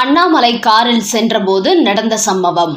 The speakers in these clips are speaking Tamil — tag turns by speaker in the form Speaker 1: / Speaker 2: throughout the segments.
Speaker 1: அண்ணாமலை காரில் சென்றபோது நடந்த சம்பவம்.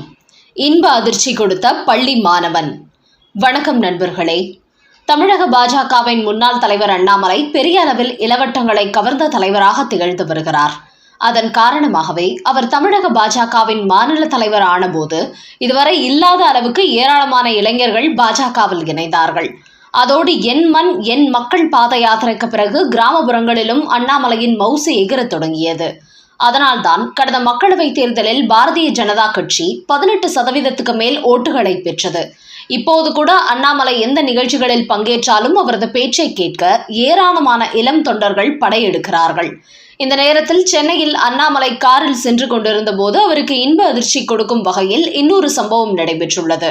Speaker 1: இன்ப அதிர்ச்சி கொடுத்த பள்ளி மாணவன். வணக்கம் நண்பர்களே. தமிழக பாஜகவின் முன்னாள் தலைவர் அண்ணாமலை பெரிய அளவில் இளவட்டங்களை கவர்ந்த தலைவராக திகழ்ந்து வருகிறார். அதன் காரணமாகவே அவர் தமிழக பாஜகவின் மாநில தலைவர் ஆனபோது இதுவரை இல்லாத அளவுக்கு ஏராளமான இளைஞர்கள் பாஜகவில் இணைந்தார்கள். அதோடு என் மண் என் மக்கள் பாத யாத்திரைக்கு பிறகு கிராமப்புறங்களிலும் அண்ணாமலையின் மவுசு எகிரத் தொடங்கியது. அதனால்தான் கடந்த மக்களவைத் தேர்தலில் பாரதிய ஜனதா கட்சி பதினெட்டு சதவீதத்துக்கு மேல் ஓட்டுகளை பெற்றது. இப்போது கூட அண்ணாமலை எந்த நிகழ்ச்சிகளில் பங்கேற்றாலும் அவரது பேச்சை கேட்க ஏராளமான இளம் தொண்டர்கள் படையெடுக்கிறார்கள். இந்த நேரத்தில் சென்னையில் அண்ணாமலை காரில் சென்று கொண்டிருந்த போது அவருக்கு இன்ப அதிர்ச்சி கொடுக்கும் வகையில் இன்னொரு சம்பவம் நடைபெற்றுள்ளது.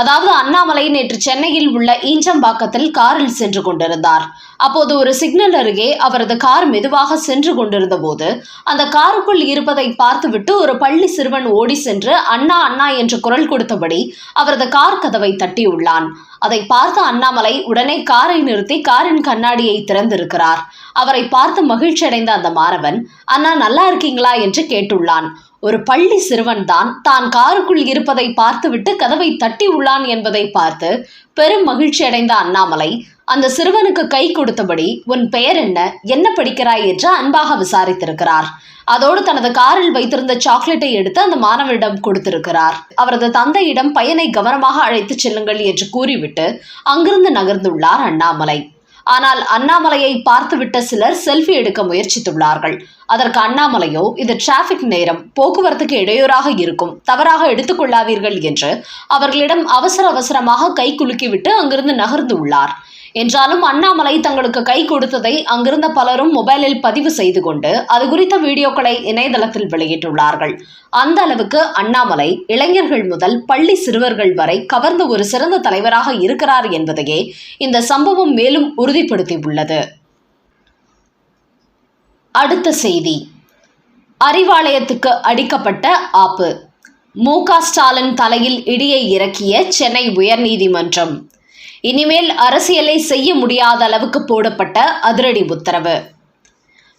Speaker 1: அதாவது அண்ணாமலை நேற்று சென்னையில் உள்ள ஈஞ்சம்பாக்கத்தில் காரில் சென்று கொண்டிருந்தார். அப்போது ஒரு சிக்னல் அருகே அவரது கார் மெதுவாக சென்று கொண்டிருந்த போது அந்த காருக்குள் இருப்பதை பார்த்துவிட்டு ஒரு பள்ளி சிறுவன் ஓடி சென்று அண்ணா அண்ணா என்று குரல் கொடுத்தபடி அவரது கார் கதவை தட்டியுள்ளான். அதை பார்த்த அண்ணாமலை உடனே காரை நிறுத்தி காரின் கண்ணாடியை திறந்திருக்கிறார். அவரை பார்த்து மகிழ்ச்சியடைந்த அந்த மாணவன் அண்ணா நல்லா இருக்கீங்களா? என்று கேட்டுள்ளான். ஒரு பள்ளி சிறுவன்தான் தான் காருக்குள் இருப்பதை பார்த்துவிட்டு கதவை தட்டி உள்ளான் என்பதை பார்த்து பெரும் மகிழ்ச்சி அடைந்த அண்ணாமலை அந்த சிறுவனுக்கு கை கொடுத்தபடி உன் பெயர் என்ன? என்ன படிக்கிறாய்? என்று அன்பாக விசாரித்திருக்கிறார். அதோடு தனது காரில் வைத்திருந்த சாக்லேட்டை எடுத்து அந்த மாணவரிடம் கொடுத்திருக்கிறார். அவரது தந்தையிடம் பையனை கவனமாக அழைத்துச் செல்லுங்கள் என்று கூறிவிட்டு அங்கிருந்து நகர்ந்துள்ளார் அண்ணாமலை. ஆனால் அண்ணாமலையை பார்த்துவிட்ட சிலர் செல்ஃபி எடுக்க முயற்சித்துள்ளார்கள். அதற்கு அண்ணாமலையோ இது டிராஃபிக் நேரம் போக்குவரத்துக்கு இடையூறாக இருக்கும் தவறாக எடுத்துக்கொள்ளாதீர்கள் என்று அவர்களிடம் அவசர அவசரமாக கை குலுக்கிவிட்டு அங்கிருந்து நகர்ந்து உள்ளார். என்றாலும் அண்ணாமலை தங்களுக்கு கை கொடுத்ததை அங்கிருந்த பலரும் மொபைலில் பதிவு செய்து கொண்டு அது குறித்த வீடியோக்களை இணையதளத்தில் வெளியிட்டுள்ளார்கள். அந்த அளவுக்கு அண்ணாமலை இளைஞர்கள் முதல் பள்ளி சிறுவர்கள் வரை கவர்ந்த ஒரு சிறந்த தலைவராக இருக்கிறார் என்பதையே இந்த சம்பவம் மேலும் உறுதிப்படுத்தியுள்ளது. அடுத்த செய்தி. அறிவாலயத்துக்கு அடிக்கப்பட்ட ஆப்பு. மு க ஸ்டாலின் தலையில் இடியை இறக்கிய சென்னை உயர்நீதிமன்றம். இனிமேல் அரசியலை செய்ய முடியாத அளவுக்கு போடப்பட்ட அதிரடி உத்தரவு.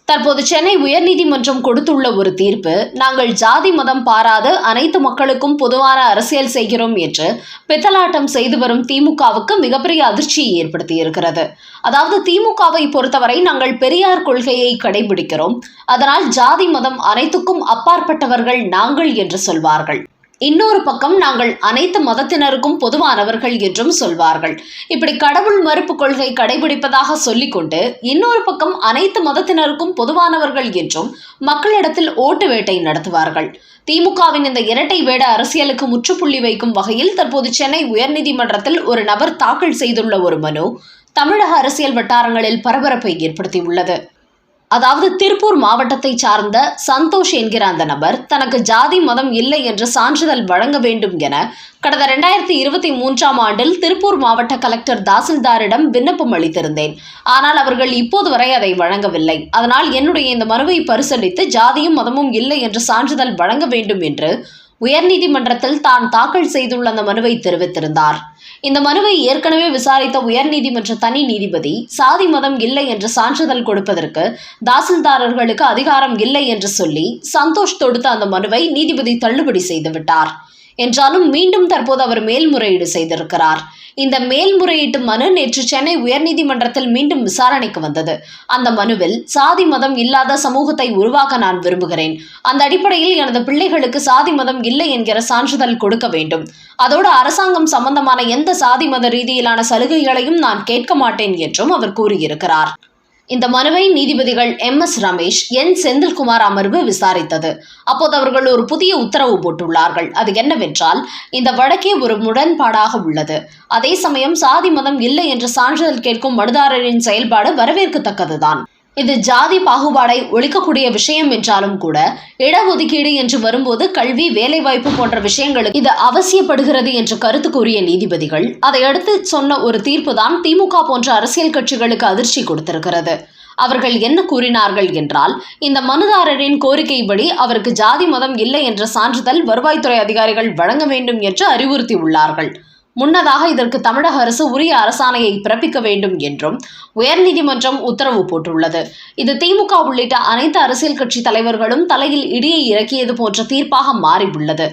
Speaker 1: தற்போது சென்னை உயர்நீதிமன்றம் கொடுத்துள்ள ஒரு தீர்ப்பு நாங்கள் ஜாதி மதம் பாராது அனைத்து மக்களுக்கும் பொதுவான அரசியல் செய்கிறோம் என்று பித்தலாட்டம் செய்து வரும் திமுகவுக்கு மிகப்பெரிய அதிர்ச்சியை ஏற்படுத்தியிருக்கிறது. அதாவது திமுகவை பொறுத்தவரை நாங்கள் பெரியார் கொள்கையை கடைபிடிக்கிறோம். அதனால் ஜாதி மதம் அனைத்துக்கும் அப்பாற்பட்டவர்கள் நாங்கள் என்று சொல்வார்கள். இன்னொரு பக்கம் நாங்கள் அனைத்து மதத்தினருக்கும் பொதுவானவர்கள் என்றும் சொல்வார்கள். இப்படி கடவுள் மறுப்பு கொள்கை கடைபிடிப்பதாக சொல்லிக்கொண்டு இன்னொரு பக்கம் அனைத்து மதத்தினருக்கும் பொதுவானவர்கள் என்றும் மக்களிடத்தில் ஓட்டு வேட்டை நடத்துவார்கள். திமுகவின் இந்த இரட்டை வேட அரசியலுக்கு முற்றுப்புள்ளி வைக்கும் வகையில் தற்போது சென்னை உயர்நீதிமன்றத்தில் ஒரு நபர் தாக்கல் செய்துள்ள ஒரு மனு தமிழக அரசியல் வட்டாரங்களில் பரபரப்பை ஏற்படுத்தியுள்ளது. அதாவது திருப்பூர் மாவட்டத்தை சார்ந்த சந்தோஷ் என்கிற அந்த நபர் தனக்கு ஜாதி மதம் இல்லை என்று சான்றிதழ் வழங்க வேண்டும் என கடந்த ரெண்டாயிரத்தி இருபத்தி மூன்றாம் ஆண்டில் திருப்பூர் மாவட்ட கலெக்டர் தாசில்தாரிடம் விண்ணப்பம் அளித்திருந்தேன். ஆனால் அவர்கள் இப்போது வரை அதை வழங்கவில்லை. அதனால் என்னுடைய இந்த மனுவை பரிசீலித்து ஜாதியும் மதமும் இல்லை என்று சான்றிதழ் வழங்க வேண்டும் என்று உயர்நீதிமன்றத்தில் தான் தாக்கல் செய்துள்ள அந்த மனுவை தெரிவித்திருந்தார். இந்த மனுவை ஏற்கனவே விசாரித்த உயர்நீதிமன்ற தனி நீதிபதி சாதி மதம் இல்லை என்று சான்றிதழ் கொடுப்பதற்கு தாசில்தாரர்களுக்கு அதிகாரம் இல்லை என்று சொல்லி சந்தோஷ் தொடுத்த அந்த மனுவை நீதிபதி தள்ளுபடி செய்துவிட்டார். என்றாலும் மீண்டும் தற்போது அவர் மேல்முறையீடு செய்திருக்கிறார். இந்த மேல்முறையீட்டு மனு நேற்று சென்னை உயர்நீதிமன்றத்தில் மீண்டும் விசாரணைக்கு வந்தது. அந்த மனுவில் சாதி மதம் இல்லாத சமூகத்தை உருவாக்க நான் விரும்புகிறேன். அந்த அடிப்படையில் எனது பிள்ளைகளுக்கு சாதி மதம் இல்லை என்கிற சான்றிதழ் கொடுக்க வேண்டும். அதோடு அரசாங்கம் சம்பந்தமான எந்த சாதி மத ரீதியிலான சலுகைகளையும் நான் கேட்க மாட்டேன் என்றும் அவர் கூறியிருக்கிறார். இந்த மனுவை நீதிபதிகள் M S Ramesh N Senthilkumar அமர்வு விசாரித்தது. அப்போது அவர்கள் ஒரு புதிய உத்தரவு போட்டுள்ளார்கள். அது என்னவென்றால் இந்த வழக்கே ஒரு முரண்பாடாக உள்ளது. அதே சமயம் சாதி மதம் இல்லை என்று சான்றிதழ் கேட்கும் மனுதாரரின் செயல்பாடு வரவேற்கத்தக்கதுதான். இது ஜாதி பாகுபாடை ஒழிக்கக்கூடிய விஷயம் என்றாலும் கூட இடஒதுக்கீடு என்று வரும்போது கல்வி வேலைவாய்ப்பு போன்ற விஷயங்களுக்கு இது அவசியப்படுகிறது என்று கருத்து கூறிய நீதிபதிகள் அதையடுத்து சொன்ன ஒரு தீர்ப்பு தான் திமுக போன்ற அரசியல் கட்சிகளுக்கு அதிர்ச்சி கொடுத்திருக்கிறது. அவர்கள் என்ன கூறினார்கள் என்றால் இந்த மனுதாரரின் கோரிக்கைப்படி அவருக்கு ஜாதி மதம் இல்லை என்ற சான்றிதழ் வருவாய்த்துறை அதிகாரிகள் வழங்க வேண்டும் என்று அறிவுறுத்தியுள்ளார்கள். முன்னதாக இதற்கு தமிழக அரசு உரிய அரசாணையை பிறப்பிக்க வேண்டும் என்றும் உயர்நீதிமன்றம் உத்தரவு போட்டுள்ளது. இது திமுக உள்ளிட்ட அனைத்து அரசியல் கட்சி தலைவர்களும் தலையில் இடியை இறக்கியது போன்ற தீர்ப்பாக மாறியுள்ளது.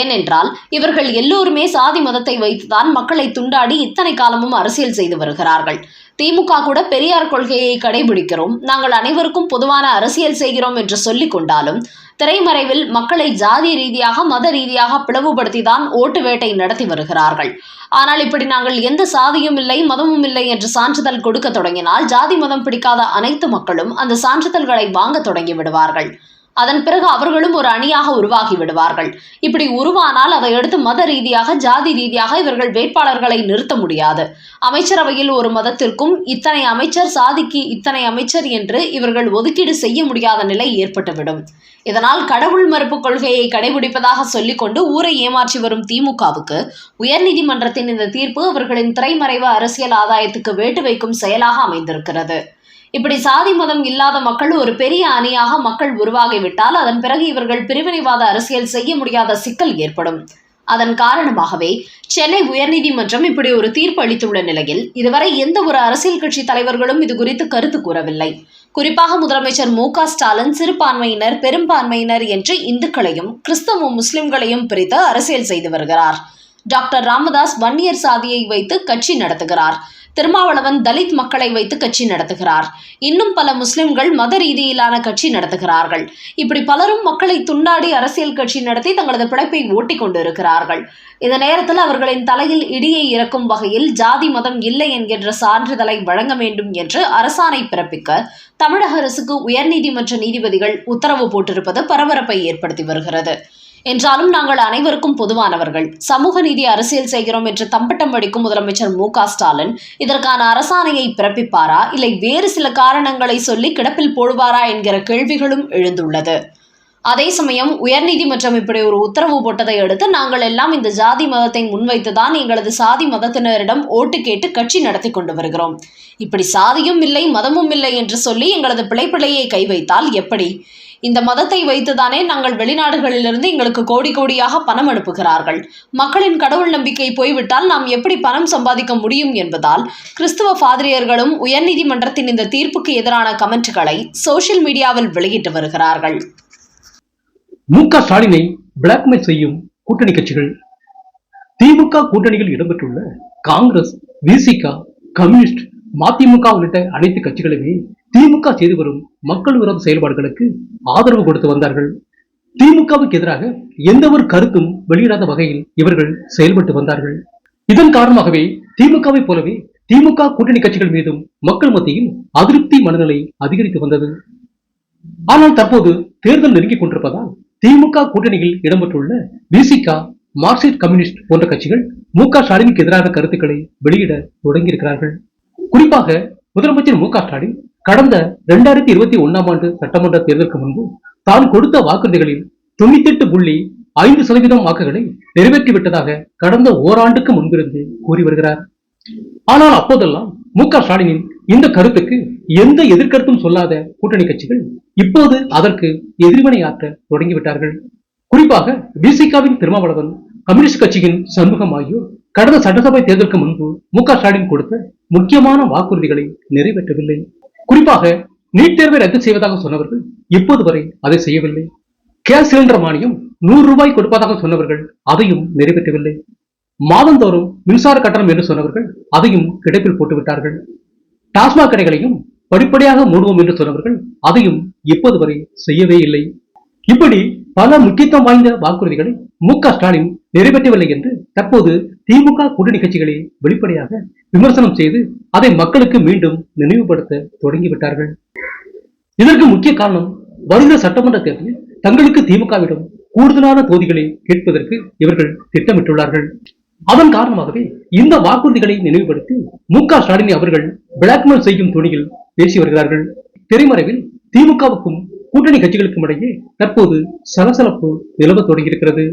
Speaker 1: ஏனென்றால் இவர்கள் எல்லோருமே சாதி மதத்தை வைத்துதான் மக்களை துண்டாடி இத்தனை காலமும் அரசியல் செய்து வருகிறார்கள். திமுக கூட பெரியார் கொள்கையை கடைபிடிக்கிறோம். நாங்கள் அனைவருக்கும் பொதுவான அரசியல் செய்கிறோம் என்று சொல்லிக் கொண்டாலும் திரைமறைவில் மக்களை ஜாதி ரீதியாக மத ரீதியாக பிளவுபடுத்திதான் ஓட்டு வேட்டை நடத்தி வருகிறார்கள். ஆனால் இப்படி நாங்கள் எந்த சாதியும் இல்லை மதமும் இல்லை என்று சான்றிதழ் கொடுக்க தொடங்கினால் ஜாதி மதம் பிடிக்காத அனைத்து மக்களும் அந்த சான்றிதழ்களை வாங்க தொடங்கி விடுவார்கள். அதன் பிறகு அவர்களும் ஒரு அணியாக உருவாகி விடுவார்கள். இப்படி உருவானால் அதை அடுத்து மத ரீதியாக ஜாதி ரீதியாக இவர்கள் வேட்பாளர்களை நிறுத்த முடியாது. அமைச்சரவையில் ஒரு மதத்திற்கும் இத்தனை அமைச்சர் சாதிக்கு இத்தனை அமைச்சர் என்று இவர்கள் ஒதுக்கீடு செய்ய முடியாத நிலை ஏற்பட்டுவிடும். இதனால் கடவுள் மறுப்பு கொள்கையை கடைபிடிப்பதாக சொல்லிக்கொண்டு ஊரை ஏமாற்றி வரும் திமுகவுக்கு உயர்நீதிமன்றத்தின் இந்த தீர்ப்பு அவர்களின் திரைமறைவு அரசியல் ஆதாயத்துக்கு வேட்டு வைக்கும் செயலாக அமைந்திருக்கிறது. இப்படி சாதி மதம் இல்லாத மக்கள் ஒரு பெரிய அணியாக மக்கள் உருவாகிவிட்டால் அதன் பிறகு இவர்கள் பிரிவினைவாத அரசியல் செய்ய முடியாத சிக்கல் ஏற்படும். அதன் காரணமாகவே சென்னை உயர்நீதிமன்றம் இப்படி ஒரு தீர்ப்பு அளித்துள்ள நிலையில் இதுவரை எந்த ஒரு அரசியல் கட்சி தலைவர்களும் இது குறித்து கருத்து கூறவில்லை. குறிப்பாக முதலமைச்சர் மு க ஸ்டாலின் சிறுபான்மையினர் பெரும்பான்மையினர் என்று இந்துக்களையும் கிறிஸ்தவ முஸ்லிம்களையும் பிரித்து அரசியல் செய்து வருகிறார். டாக்டர் ராமதாஸ் வன்னியர் சாதியை வைத்து கட்சி நடத்துகிறார். திருமாவளவன் தலித் மக்களை வைத்து கட்சி நடத்துகிறார். இன்னும் பல முஸ்லிம்கள் மத ரீதியிலான கட்சி நடத்துகிறார்கள். இப்படி பலரும் மக்களை துண்டாடி அரசியல் கட்சி நடத்தி தங்களது பிழைப்பை ஓட்டிக் கொண்டிருக்கிறார்கள். இந்த நேரத்தில் அவர்களின் தலையில் இடியை இறக்கும் வகையில் ஜாதி மதம் இல்லை என்கின்ற சான்றிதழை வழங்க வேண்டும் என்று அரசாணை பிறப்பிக்க தமிழக அரசுக்கு உயர்நீதிமன்ற நீதிபதிகள் உத்தரவு போட்டிருப்பது பரபரப்பை ஏற்படுத்தி வருகிறது. என்றாலும் நாங்கள் அனைவருக்கும் பொதுவானவர்கள். சமூக நீதி அரசியல் செய்கிறோம் என்று தம்பட்டம் அடிக்கும் முதலமைச்சர் மு ஸ்டாலின் இதற்கான அரசாணையை பிறப்பிப்பாரா? இல்லை வேறு சில காரணங்களை சொல்லி கிடப்பில் போடுவாரா என்கிற கேள்விகளும் எழுந்துள்ளது. அதே சமயம் உயர்நீதிமன்றம் இப்படி ஒரு உத்தரவு போட்டதை அடுத்து நாங்கள் எல்லாம் இந்த ஜாதி மதத்தை முன்வைத்துதான் எங்களது சாதி மதத்தினரிடம் ஓட்டு கேட்டு கட்சி நடத்தி கொண்டு வருகிறோம். இப்படி சாதியும் இல்லை மதமும் இல்லை என்று சொல்லி எங்களது பிழைப்பிழையை கை வைத்தால் எப்படி? இந்த மதத்தை வைத்துதானே நாங்கள் வெளிநாடுகளிலிருந்து எங்களுக்கு கோடி கோடியாக பணம் அனுப்புகிறார்கள். மக்களின் கடவுள் நம்பிக்கை போய்விட்டால் நாம் எப்படி பணம் சம்பாதிக்க முடியும் என்பதால் கிறிஸ்துவ பாதிரியர்களும் உயர்நீதிமன்றத்தின் இந்த தீர்ப்புக்கு எதிரான கமெண்ட்களை சோசியல் மீடியாவில் வெளியிட்டு வருகிறார்கள்.
Speaker 2: மு க ஸ்டாலினை பிளாக்மெயில் செய்யும் கூட்டணி கட்சிகள் திமுக கூட்டணியில் இடம்பெற்றுள்ள காங்கிரஸ் விசிகா கம்யூனிஸ்ட் மதிமுக உள்ளிட்ட அனைத்து கட்சிகளுமே திமுக செய்து வரும் மக்கள் விரோத செயல்பாடுகளுக்கு ஆதரவு கொடுத்து வந்தார்கள். திமுகவுக்கு எதிராக எந்த ஒரு கருத்தும் வெளியிடாத வகையில் இவர்கள் செயல்பட்டு வந்தார்கள். இதன் காரணமாகவே திமுகவை போலவே திமுக கூட்டணி கட்சிகள் மீதும் மக்கள் மத்தியில் அதிருப்தி மனநிலை அதிகரித்து வந்தது. ஆனால் தற்போது தேர்தல் நெருங்கிக் கொண்டிருப்பதால் திமுக கூட்டணியில் இடம்பெற்றுள்ள பிசிக மார்க்சிஸ்ட் கம்யூனிஸ்ட் போன்ற கட்சிகள் மு க ஸ்டாலினுக்கு எதிரான கருத்துக்களை வெளியிட தொடங்கியிருக்கிறார்கள். குறிப்பாக முதலமைச்சர் மு க ஸ்டாலின் கடந்த இரண்டாயிரத்தி இருபத்தி ஒன்னாம் ஆண்டு சட்டமன்ற தேர்தலுக்கு முன்பு தான் கொடுத்த வாக்குறுதிகளில் தொண்ணூத்தி எட்டு புள்ளி ஐந்து சதவீதம் வாக்குகளை நிறைவேற்றிவிட்டதாக கடந்த ஓராண்டுக்கு முன்பிருந்து கூறி வருகிறார். ஆனால் அப்போதெல்லாம் மு க ஸ்டாலினின் இந்த கருத்துக்கு எந்த எதிர்கருத்தும் சொல்லாத கூட்டணி கட்சிகள் இப்போது அதற்கு எதிர்வினையாற்ற தொடங்கிவிட்டார்கள். குறிப்பாக பிசிகாவின் திருமாவளவன் கம்யூனிஸ்ட் கட்சியின் சண்முகம் ஆகியோர் கடந்த சட்டசபை தேர்தலுக்கு முன்பு மு க ஸ்டாலின் கொடுத்த முக்கியமான வாக்குறுதிகளை நிறைவேற்றவில்லை. குறிப்பாக நீட் தேர்வை ரத்து செய்வதாக சொன்னவர்கள் இப்போது வரை அதை செய்யவில்லை. கேஸ் சிலிண்டர் மானியம் நூறு ரூபாய் கொடுப்பதாக சொன்னவர்கள் அதையும் நிறைவேற்றவில்லை. மாதந்தோறும் மின்சார கட்டணம் என்று சொன்னவர்கள் அதையும் கிடைப்பில் போட்டுவிட்டார்கள் டாஸ்மாக் கடைகளையும் படிப்படியாக மூடுவோம் என்று சொன்னவர்கள் அதையும் இப்போது வரை செய்யவே இல்லை. இப்படி பல முக்கியத்துவம் வாய்ந்த வாக்குறுதிகளை மு க ஸ்டாலின் நிறைவேற்றவில்லை என்று தற்போது திமுக கூட்டணி கட்சிகளை வெளிப்படையாக விமர்சனம் செய்து அதை மக்களுக்கு மீண்டும் நினைவுபடுத்த தொடங்கிவிட்டார்கள். இதற்கு முக்கிய காரணம் வருகிற சட்டமன்ற தேர்தலில் தங்களுக்கு திமுகவிடம் கூடுதலான தொகுதிகளை கேட்பதற்கு இவர்கள் திட்டமிட்டுள்ளார்கள். அதன் காரணமாகவே இந்த வாக்குறுதிகளை நினைவுபடுத்தி மு க ஸ்டாலினை அவர்கள் பிளாக்மெயில் செய்யும் துணியில் பேசி வருகிறார்கள். திரைமறைவில் திமுகவுக்கும் கூட்டணி கட்சிகளுக்கும் இடையே தற்போது சலசலப்பு நிலவ தொடங்கியிருக்கிறது.